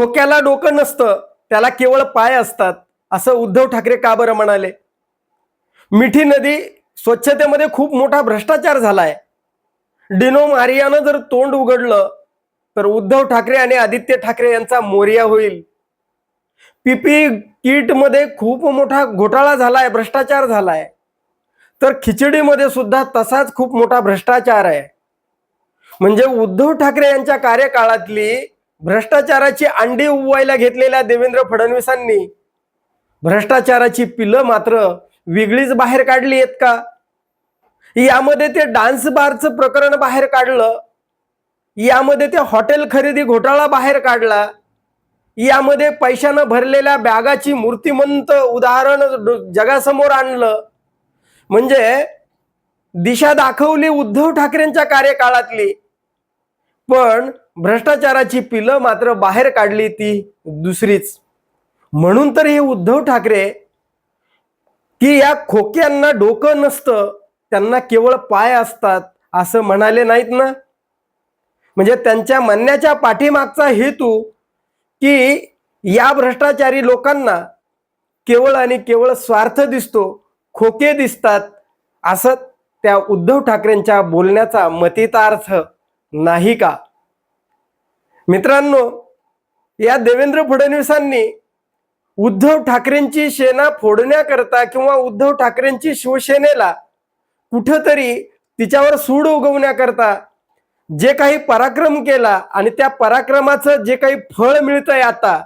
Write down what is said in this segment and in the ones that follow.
खोक्याला डोकं नसतं त्याला केवळ पाय असतात. असं उद्धव ठाकरे का बरं म्हणाले? मिठी नदी स्वच्छतेमध्ये खूप मोठा भ्रष्टाचार झालाय. डिनो मारियानं जर तोंड उघडलं तर उद्धव ठाकरे आणि आदित्य ठाकरे यांचा मोर्या होईल. पीपी किटमध्ये खूप मोठा घोटाळा झालाय भ्रष्टाचार झालाय. तर खिचडीमध्ये सुद्धा तसाच खूप मोठा भ्रष्टाचार आहे. म्हणजे उद्धव ठाकरे यांच्या कार्यकाळातली भ्रष्टाचाराची अंडी उगवायला घेतलेल्या देवेंद्र फडणवीसांनी भ्रष्टाचाराची पिलं मात्र वेगळीच बाहेर काढली आहेत का? यामध्ये ते डान्स बारचं प्रकरण बाहेर काढलं. यामध्ये ते हॉटेल खरेदी घोटाळा बाहेर काढला. यामध्ये पैशानं भरलेल्या बॅगाची मूर्तिमंत उदाहरण जगासमोर आणलं. म्हणजे दिशा दाखवली उद्धव ठाकरेंच्या कार्यकाळातली. पण भ्रष्टाचाराची पिलं मात्र बाहेर काढली ती दुसरीच. म्हणून तर हे उद्धव ठाकरे की या खोक्यांना डोकं नसतं त्यांना केवळ पाय असतात असं म्हणाले नाहीत ना? म्हणजे त्यांच्या म्हणण्याच्या पाठीमागचा हेतू की या भ्रष्टाचारी लोकांना केवळ आणि केवळ स्वार्थ दिसतो खोके दिसतात असं त्या उद्धव ठाकरेंच्या बोलण्याचा मतितार्थ नाही का? मित्रांनो या देवेंद्र फडणवीसांनी उद्धव ठाकरेंची सेना फोडण्याकरता किंवा उद्धव ठाकरेंची शिवसेनेला कुठंतरी तिच्यावर सूड उगवण्याकरता जे काही पराक्रम केला आणि त्या पराक्रमाचं जे काही फळ मिळतंय आता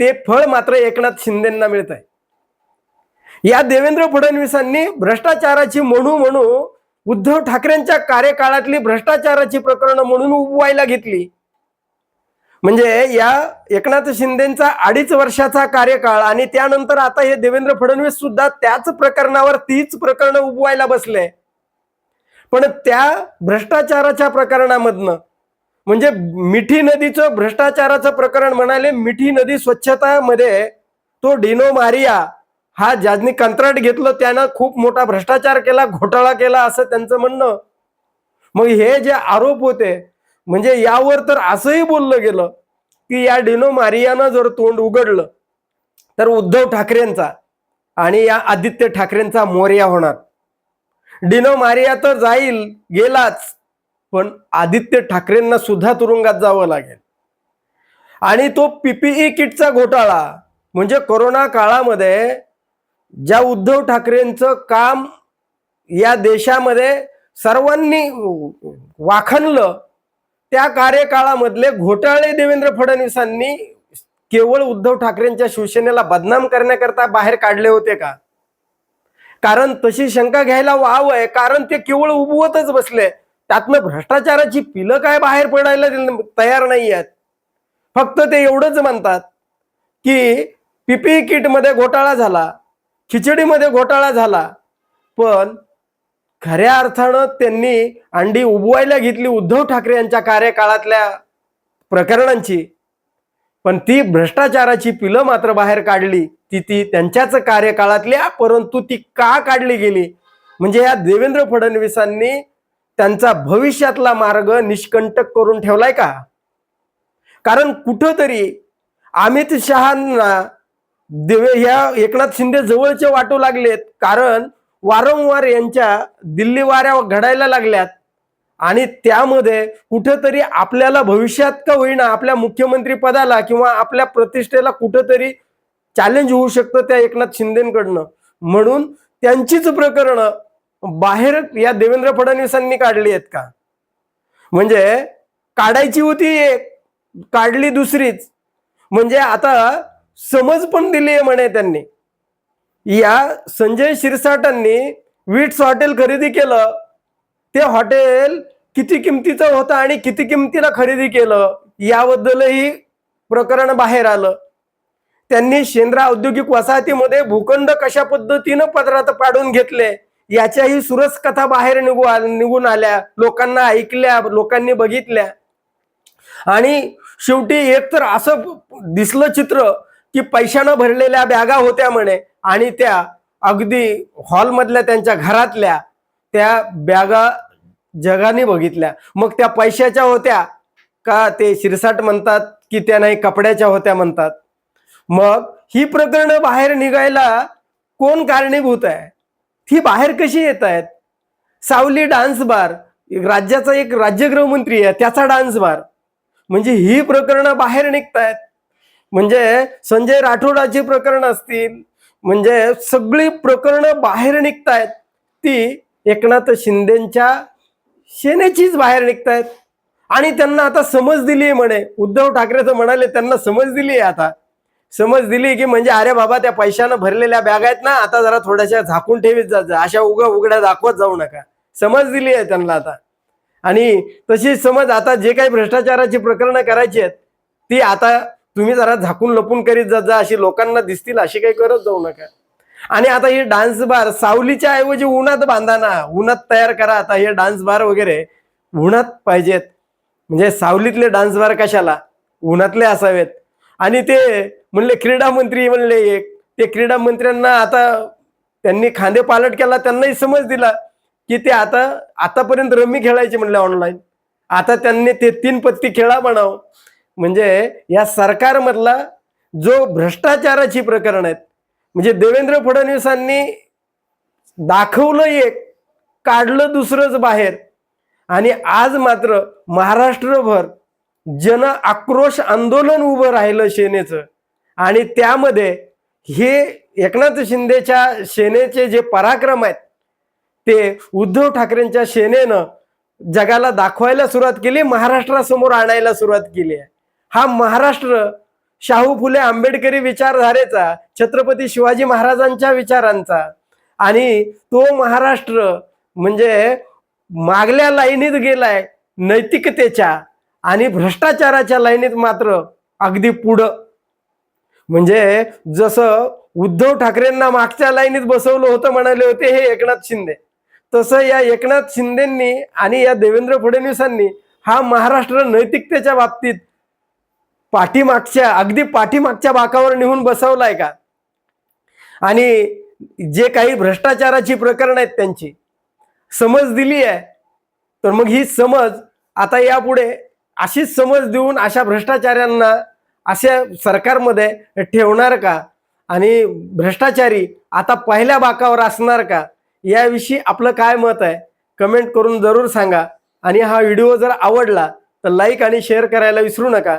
ते फळ मात्र एकनाथ शिंदेना मिळत आहे या देवेंद्र फडणवीसांनी भ्रष्टाचाराची म्हणू म्हणू उद्धव ठाकरेंच्या कार्यकाळातली भ्रष्टाचाराची प्रकरणं म्हणून उभवायला घेतली. म्हणजे या एकनाथ शिंदेचा अडीच वर्षाचा कार्यकाळ आणि त्यानंतर आता हे देवेंद्र फडणवीस सुद्धा त्याच प्रकरणावर तीच प्रकरण उभवायला बसले. पण त्या भ्रष्टाचाराच्या प्रकरणामधनं म्हणजे मिठी नदीचं भ्रष्टाचाराचं प्रकरण म्हणाले मिठी नदी स्वच्छतामध्ये तो डिनो मारिया हा ज्यांनी कंत्राट घेतलं त्यानं खूप मोठा भ्रष्टाचार केला घोटाळा केला असं त्यांचं म्हणणं. मग हे जे आरोप होते म्हणजे यावर तर असंही बोललं गेलं की या डिनो मारियानं जर तोंड उघडलं तर उद्धव ठाकरेंचा आणि या आदित्य ठाकरेंचा मोर्या होणार. डिनो मारिया तर जाईल गेलाच पण आदित्य ठाकरेंना सुद्धा तुरुंगात जावं लागेल. आणि तो पीपीई किटचा घोटाळा म्हणजे कोरोना काळामध्ये ज्या उद्धव ठाकरेंचं काम या देशामध्ये सर्वांनी वाखणलं त्या कार्यकाळामधले घोटाळे देवेंद्र फडणवीसांनी केवळ उद्धव ठाकरेंच्या शिवसेनेला बदनाम करण्याकरता बाहेर काढले होते का? कारण तशी शंका घ्यायला वाव आहे कारण ते केवळ उभवतच बसले. त्यातनं भ्रष्टाचाराची पिलं काय बाहेर पडायला तयार नाही आहेत? फक्त ते एवढंच म्हणतात की पीपी किटमध्ये घोटाळा झाला खिचडीमध्ये घोटाळा झाला पण खऱ्या अर्थानं त्यांनी अंडी उबवायला घेतली उद्धव ठाकरे यांच्या कार्यकाळातल्या प्रकरणांची. पण ती भ्रष्टाचाराची पिलं मात्र बाहेर काढली. ती ती त्यांच्याच कार्यकाळातल्या परंतु ती का काढली गेली? म्हणजे या देवेंद्र फडणवीसांनी त्यांचा भविष्यातला मार्ग निष्कंटक करून ठेवलाय का? कारण कुठंतरी अमित शहांना देवे ह्या एकनाथ शिंदे जवळचे वाटू लागलेत. कारण वारंवार यांच्या दिल्ली वाऱ्या घडायला लागल्यात. आणि त्यामध्ये कुठंतरी आपल्याला भविष्यात का होईना आपल्या मुख्यमंत्री पदाला किंवा आपल्या प्रतिष्ठेला कुठंतरी चॅलेंज होऊ शकतं त्या एकनाथ शिंदेकडनं. म्हणून त्यांचीच प्रकरणं बाहेर या देवेंद्र फडणवीसांनी काढली आहेत का? म्हणजे काढायची होती एक काढली दुसरीच. म्हणजे आता समज पण दिली आहे म्हणे त्यांनी. या संजय शिरसाटांनी विट्स हॉटेल खरेदी केलं. ते हॉटेल किती किमतीचं होतं आणि किती किमतीला खरेदी केलं याबद्दलही प्रकरण बाहेर आलं. त्यांनी शेंद्रा औद्योगिक वसाहतीमध्ये भूखंड कशा पद्धतीनं पदरात पाडून घेतले याच्याही सुरस कथा बाहेर निघू निघून आल्या. लोकांना ऐकल्या लोकांनी बघितल्या. आणि शेवटी एक तर असं दिसलं चित्र की पैशानं भरलेल्या बॅगा होत्या म्हणे आणि त्या अगदी हॉलमधल्या त्यांच्या घरातल्या त्या बॅगा जगाने बघितल्या. मग त्या पैशाच्या होत्या का ते शिरसाट म्हणतात की त्या नाही कपड्याच्या होत्या म्हणतात. मग ही प्रकरणं बाहेर निघायला कोण कारणीभूत आहे? ती बाहेर कशी येत आहेत? सावली डान्स बार राज्याचा एक राज्यगृहमंत्री आहे त्याचा डान्स बार. म्हणजे ही प्रकरणं बाहेर निघतायत. म्हणजे संजय राठोडाची प्रकरण असतील म्हणजे सगळी प्रकरणं बाहेर निघतायत. ती एकनाथ शिंदेच्या सेनेचीच बाहेर निघतायत. आणि त्यांना आता समज दिली आहे म्हणे. उद्धव ठाकरे तर म्हणाले त्यांना समज दिली आहे आता. समज दिली की म्हणजे अरे बाबा त्या पैशानं भरलेल्या बॅग आहेत ना आता जरा थोड्याशा झाकून ठेवीत जात जा. अशा उघड्या उघड्या दाखवत जाऊ नका. समज दिली आहे त्यांना आता. आणि तशी समज आता जे काही भ्रष्टाचाराची प्रकरणं करायची आहेत ती आता तुम्ही जरा झाकून लपून करीत जात जा अशी लोकांना दिसतील अशी काही करत जाऊ नका. आणि आता ही डान्स बार सावलीच्या ऐवजी उन्हात बांधा ना उन्हात तयार करा. आता हे डान्स बार वगैरे उन्हात पाहिजेत. म्हणजे सावलीतले डान्स बार कशाला? उन्हातले असावेत. आणि ते म्हणले क्रीडा मंत्री म्हणले एक. ते क्रीडा मंत्र्यांना आता त्यांनी खांदे पालट केला त्यांनाही समज दिला की ते आता आतापर्यंत रमी खेळायचे म्हणले ऑनलाईन आता त्यांनी ते तीन पत्ती खेळा म्हणावं. म्हणजे या सरकारमधला जो भ्रष्टाचाराची प्रकरण आहेत म्हणजे देवेंद्र फडणवीसांनी दाखवलं एक काढलं दुसरंच बाहेर. आणि आज मात्र महाराष्ट्रभर जन आक्रोश आंदोलन उभं राहिलं सेनेचं. आणि त्यामध्ये हे एकनाथ शिंदेच्या सेनेचे जे पराक्रम आहेत ते उद्धव ठाकरेंच्या सेनेनं जगाला दाखवायला सुरुवात केली महाराष्ट्रासमोर आणायला सुरुवात केली आहे. हा महाराष्ट्र शाहू फुले आंबेडकरी विचारधारेचा छत्रपती शिवाजी महाराजांच्या विचारांचा. आणि तो महाराष्ट्र म्हणजे मागल्या लाईनीत गेलाय नैतिकतेच्या आणि भ्रष्टाचाराच्या लाईनीत मात्र अगदी पुढं. म्हणजे जसं उद्धव ठाकरेंना मागच्या लाईनीत बसवलं होतं म्हणाले होते हे एकनाथ शिंदे. तसं या एकनाथ शिंदेंनी आणि या देवेंद्र फडणवीसांनी हा महाराष्ट्र नैतिकतेच्या बाबतीत पाठीमागच्या अगदी पाठीमागच्या भागावर नेऊन बसवलाय का? आणि जे काही भ्रष्टाचाराची प्रकरण आहेत त्यांची समज दिली आहे तर मग ही समज आता यापुढे अशीच समज देऊन अशा भ्रष्टाचाऱ्यांना अशा सरकारमध्ये ठेवणार का? आणि भ्रष्टाचारी आता पहिल्या बाकावर असणार का? याविषयी आपलं काय मत आहे? कमेंट करून जरूर सांगा. आणि हा व्हिडिओ जर आवडला तर लाईक आणि शेअर करायला विसरू नका.